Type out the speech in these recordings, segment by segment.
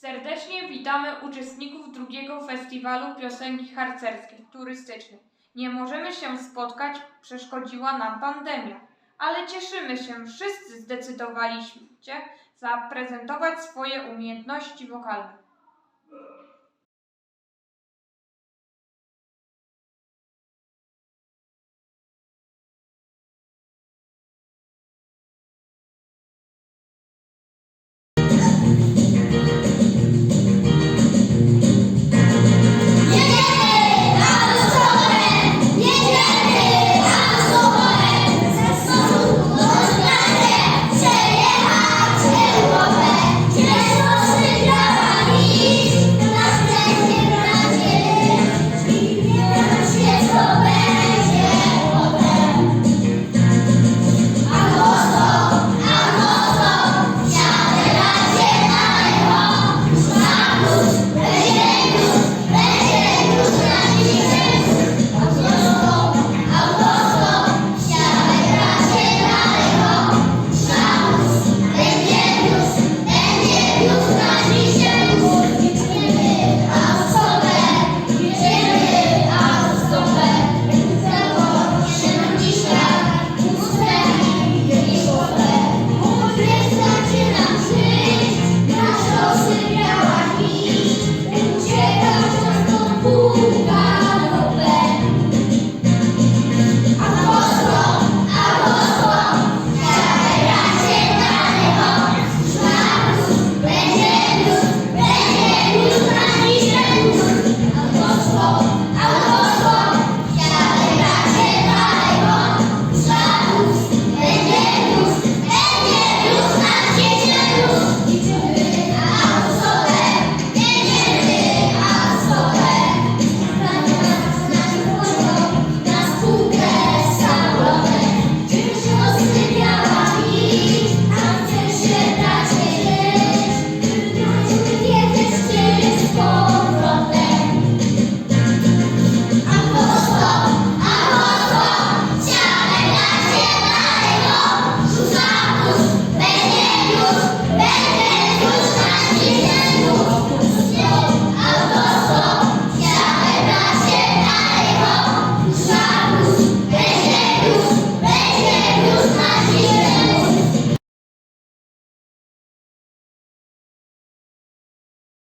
Serdecznie witamy uczestników drugiego festiwalu piosenki harcerskiej turystycznej. Nie możemy się spotkać, przeszkodziła nam pandemia, ale cieszymy się, wszyscy zdecydowaliśmy się zaprezentować swoje umiejętności wokalne.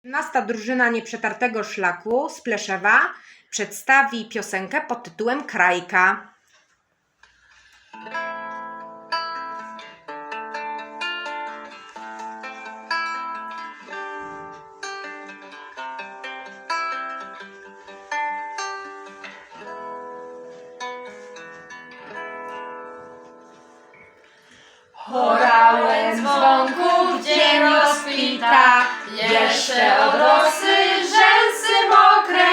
Nasta drużyna nieprzetartego szlaku z Pleszewa przedstawi piosenkę pod tytułem Krajka. Rozkwita, jeszcze od rosy rzęsy mokre,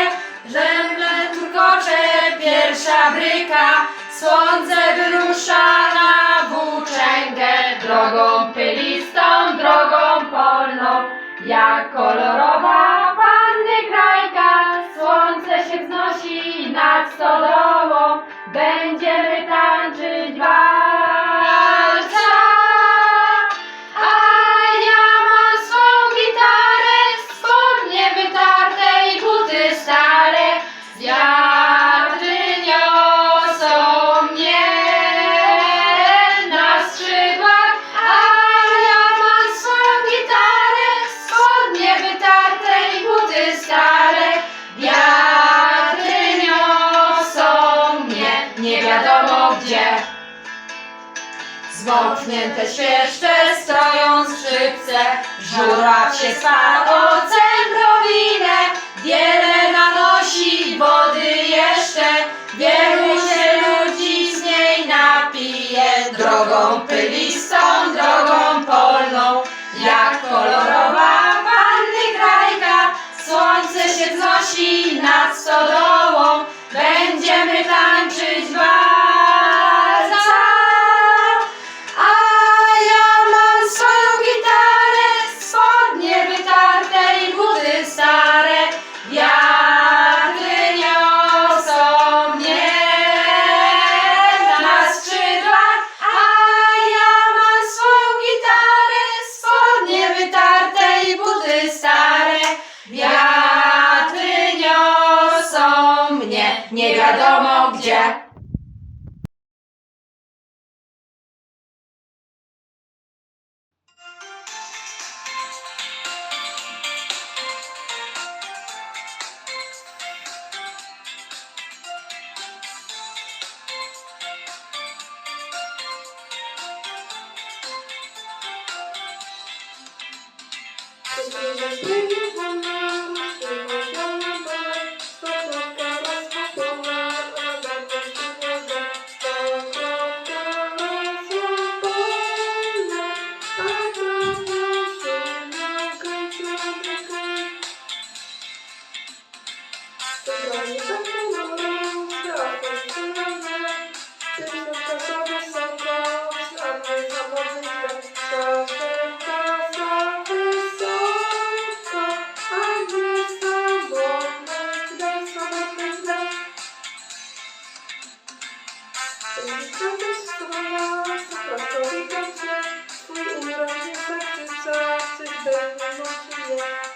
żemle turkocze, pierwsza bryka, słońce wyrusza na włóczęgę, drogą pylistą, drogą polną, jak kolorowa Zmoknięte świeszcze stoją skrzypce, żuraw się spadł o cembrowinę, wiele nanosi wody jeszcze, wielu się ludzi z niej napije, drogą pylistą, drogą polną, jak kolorowa panny krajka, słońce się wznosi nad stodołą,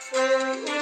Czerwona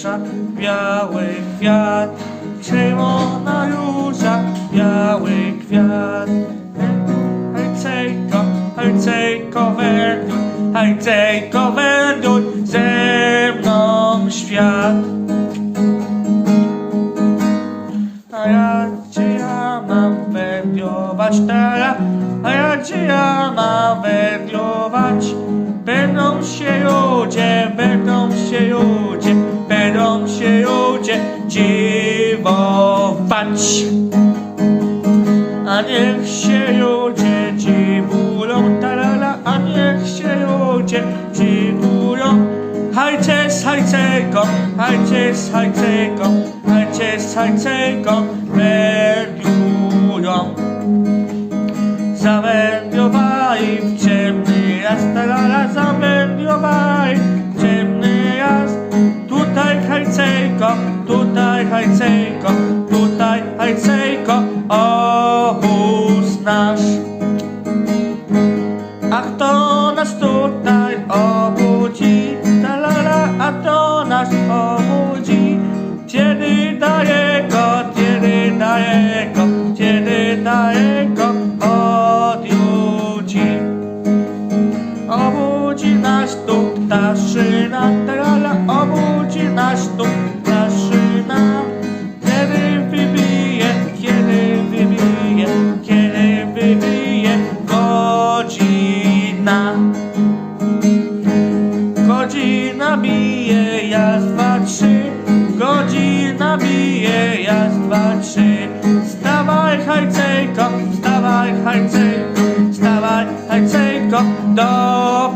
róża, biały kwiat, czerwona róża, biały kwiat. Hejcejko, hejcejko, werduj, hejcejko, ze mną świat. A ja gdzie ja mam wędrować teraz? Dziwować. A niech się ludzie dziwują, talala, a niech się ludzie dziwują. Hajces, hajcego, hajces, hajcego, hajces, hajcego, wędrują. Obudzi? Kiedy daje go, kiedy daje go, kiedy daje go odjudzi. Obudzi nas tu ptaszyna, talala, obudzi nas tu dwa, trzy. Wstawaj, hajcejko, wstawaj, hajcejko, wstawaj, hajcejko, do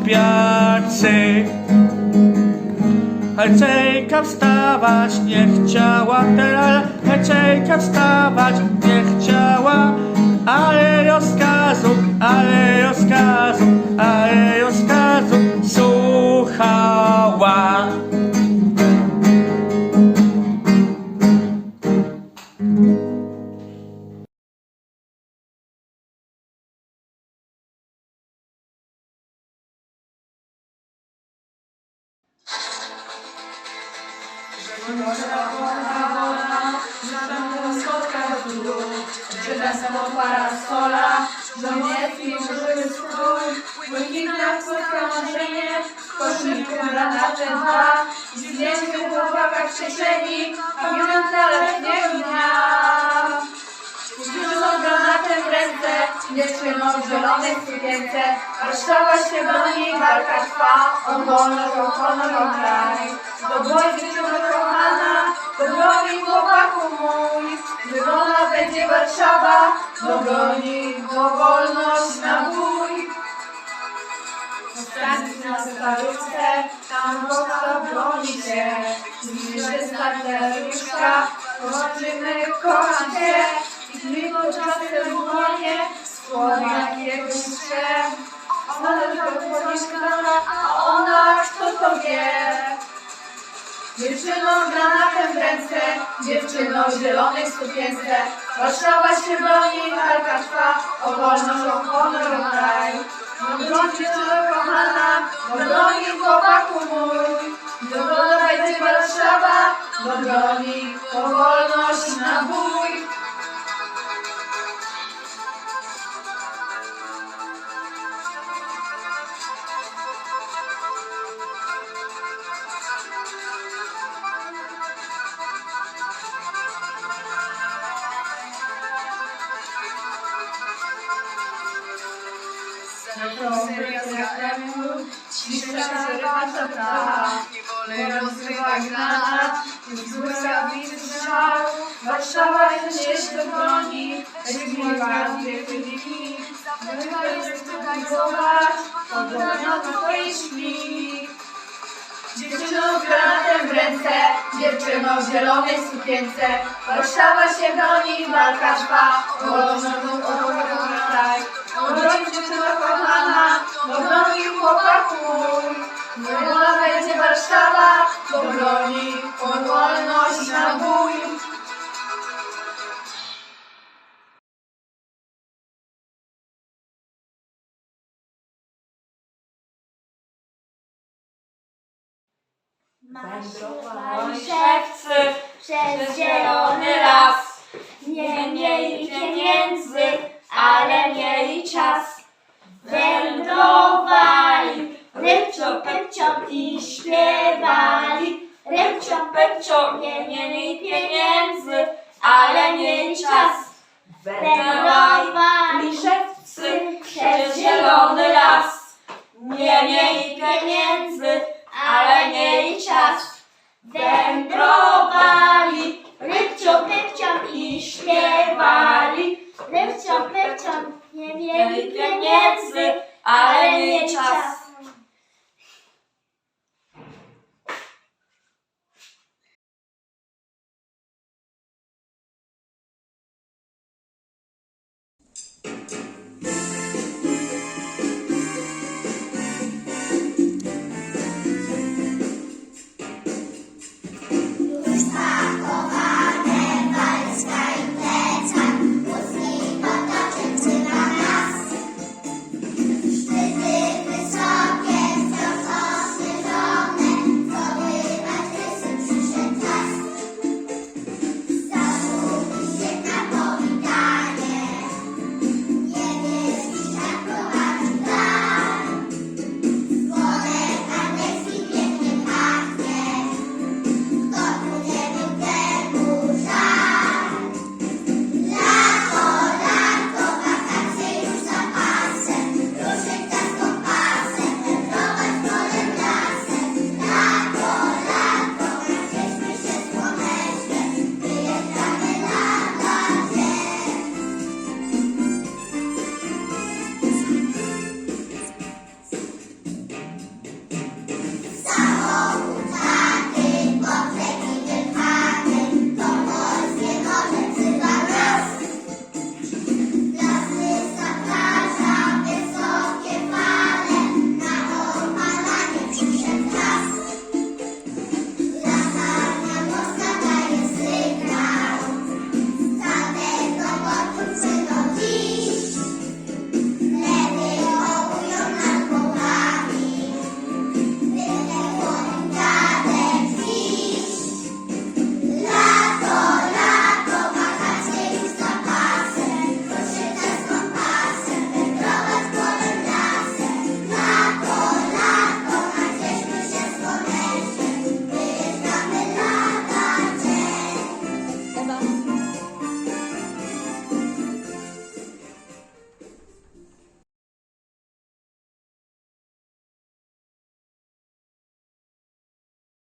pracy. Hajcejka wstawać nie chciała, teraz hajcejka wstawać nie chciała, ale rozkazu, ale rozkazu, ale rozkazu słuchała. Koszniku granate dwa, zdjęcie chłopaka w kieszeni, pamiątka letniego dnia. Z dużą granatem w ręce, dziewczyną w zielonej sukience. Warszawa się broni, walka trwa, o wolność, o honor, o kraj. Do boju dziewczyno kochana, do broni chłopaku mój. Wyrona będzie Warszawa, do broni, wolność na bój. Stańcie na starówce, tam powstał broni się. Starteruszka, zobaczymy, kocham cię. I tylko czasem dłonie, słowa jakiegoś się. Ona tylko wchodzisz a ona kto to wie. Dziewczyną granatem w ręce, dziewczyną w zielonej sukience. Warszawa się broni, walka trwa, o wolność, o honor, o kraj. No dziewczyno kochana, do broni chłopaku mój. Do broni będzie Warszawa, do broni, o wolność na bój. Cisza zrywa czapka, nie rozrywa granat, z błyskawicy strzał. Warszawa broni, jest twojej szpili. Dziewczyną z granatem w ręce, dziewczyną w zielonej sukience. Warszawa się broni, walka trwa, wolną ochroną kraj. Wędrowali szewcy przez zielony las. Nie mieli pieniędzy, ale mieli czas. Wędrowali, rybcio, pepcio i śpiewali. Rybcio, pepcio, nie mieli pieniędzy,